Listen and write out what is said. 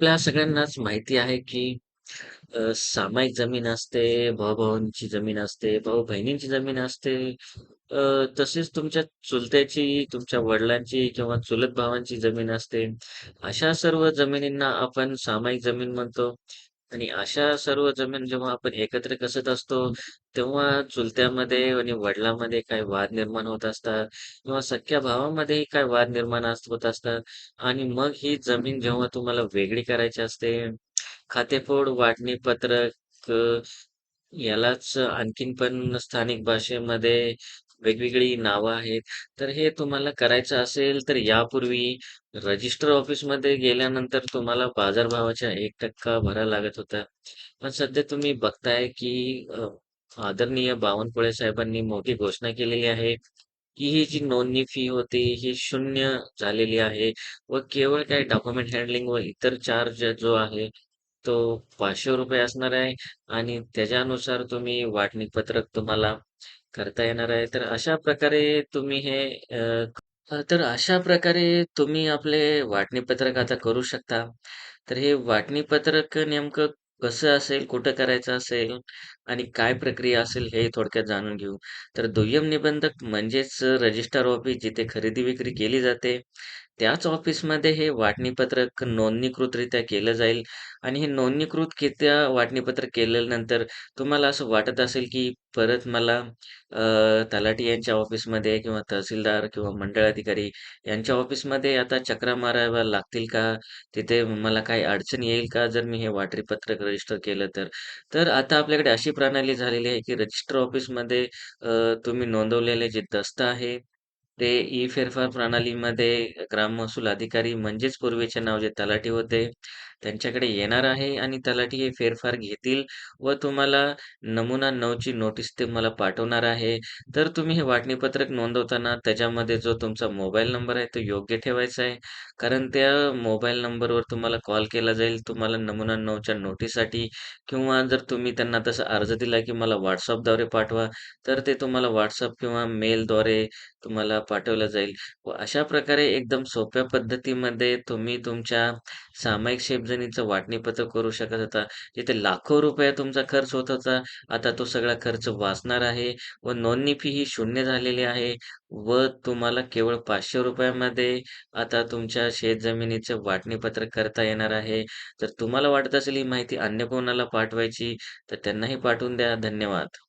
आपल्या सगळ्यांनाच माहिती आहे, की अ, सामायिक जमीन असते, भाऊ-भावांची जमीन असते, भाऊ-बहिणींची जमीन असते. अ, तसेच तुमच्या चुलत्याची, तुमच्या वडिलांची किंवा चुलत भावांची जमीन असते. अशा सर्व जमिनींना आपण सामायिक जमीन म्हणतो आणि अशा सर्व जमीन जेव्हा आपण एकत्र कसत असतो, तेव्हा चुलत्यामध्ये आणि वडिलांमध्ये काही वाद निर्माण होत असतात किंवा सख्ख्या भावामध्येही काही वाद निर्माण होत असतात. आणि मग ही जमीन जेव्हा तुम्हाला वेगळी करायची असते, खातेफोड, वाटणी पत्रक यालाच आणखीन पण स्थानिक भाषेमध्ये वेगवेगळी नावं आहेत. तर हे तुम्हाला करायचं असेल, तर यापूर्वी रजिस्टर ऑफिसमध्ये गेल्यानंतर तुम्हाला बाजारभावाच्या 1% भरा लागत होता. पण सध्या तुम्ही बघताय, की अ, आदरणीय बावनकुळे साहेबांनी मोठी घोषणा केलेली आहे, की ही जी नोंदणी फी होती, ही शून्य झालेली आहे व केवळ काही डॉक्युमेंट हँडलिंग व इतर चार्ज जो आहे, तो ₹500 असणार आहे आणि त्याच्यानुसार तुम्ही वाटणी पत्रक तुम्हाला करता येणार आहे. तर अशा प्रकारे तुम्ही हे अ, अ, तर अशा प्रकारे तुम्ही आपले वाटणी पत्रक आता करू शकता. तर हे वाटणी पत्रक नेमकं कसं असेल, कुठं करायचं असेल आणि काय प्रक्रिया असेल हे थोडक्यात जाणून घेऊ. तर दुय्यम निबंधक म्हणजेच रजिस्टर ऑफिस जिथे खरेदी-विक्री केली जाते, त्याच ऑफिसमध्ये हे वाटणीपत्रक नोंदणीकृतरित्या केलं जाईल आणि हे नोंदणीकृतरित्या वाटणीपत्रक केल्यानंतर तुम्हाला असं वाटत असेल, की परत मला अ, तलाठी यांच्या ऑफिसमध्ये किंवा तहसीलदार किंवा मंडळ अधिकारी यांच्या ऑफिसमध्ये आता चकरा माराव्या लागतील का? तिथे मला काही अडचण येईल का? जर मी हे वाटणीपत्रक रजिस्टर केलं तर? तर आता आपल्याकडे अशी प्रणाली झालेली आहे, की रजिस्टर ऑफिसमध्ये अ, तुम्ही नोंदवलेले जे दस्त आहे, ते ई-फेरफार प्रणालीमध्ये ग्राम महसूल अधिकारी म्हणजेच पूर्वीचे नाव जे तलाठी होते, त्यांच्याकडे येणार आहे आणि तलाठी हे फेरफार घेतील व तुम्हाला नमुना 9 ची नोटीस ते मला पाठवणार आहे. तर तुम्ही हे वाटणीपत्रक नोंदवताना त्याच्यामध्ये जो तुमचा मोबाईल नंबर आहे, तो योग्य ठेवायचा आहे. कारण त्या मोबाईल नंबरवर तुम्हाला कॉल केला जाईल, तुम्हाला नमुना नऊच्या नोटीससाठी किंवा जर तुम्ही त्यांना तसा अर्ज दिला, की मला WhatsAppद्वारे पाठवा, तर ते तुम्हाला WhatsApp किंवा मेलद्वारे तुम्हाला पाठवलं जाईल व अशा प्रकारे एकदम सोप्या पद्धतीमध्ये तुम्ही तुमच्या सामायिक शेतजमिनीचं वाटणीपत्र करू शकत होता. जिथे लाखो रुपये तुमचा खर्च होत होता, आता तो सगळा खर्च वाचणार आहे व नोंदणी फी ही शून्य झालेली आहे व तुम्हाला केवळ पाचशे रुपयामध्ये आता तुमच्या शेतजमिनीचं वाटणीपत्र करता येणार आहे. जर तुम्हाला वाटत असेल ही माहिती अन्य कोणाला पाठवायची, तर त्यांनाही पाठवून द्या. धन्यवाद.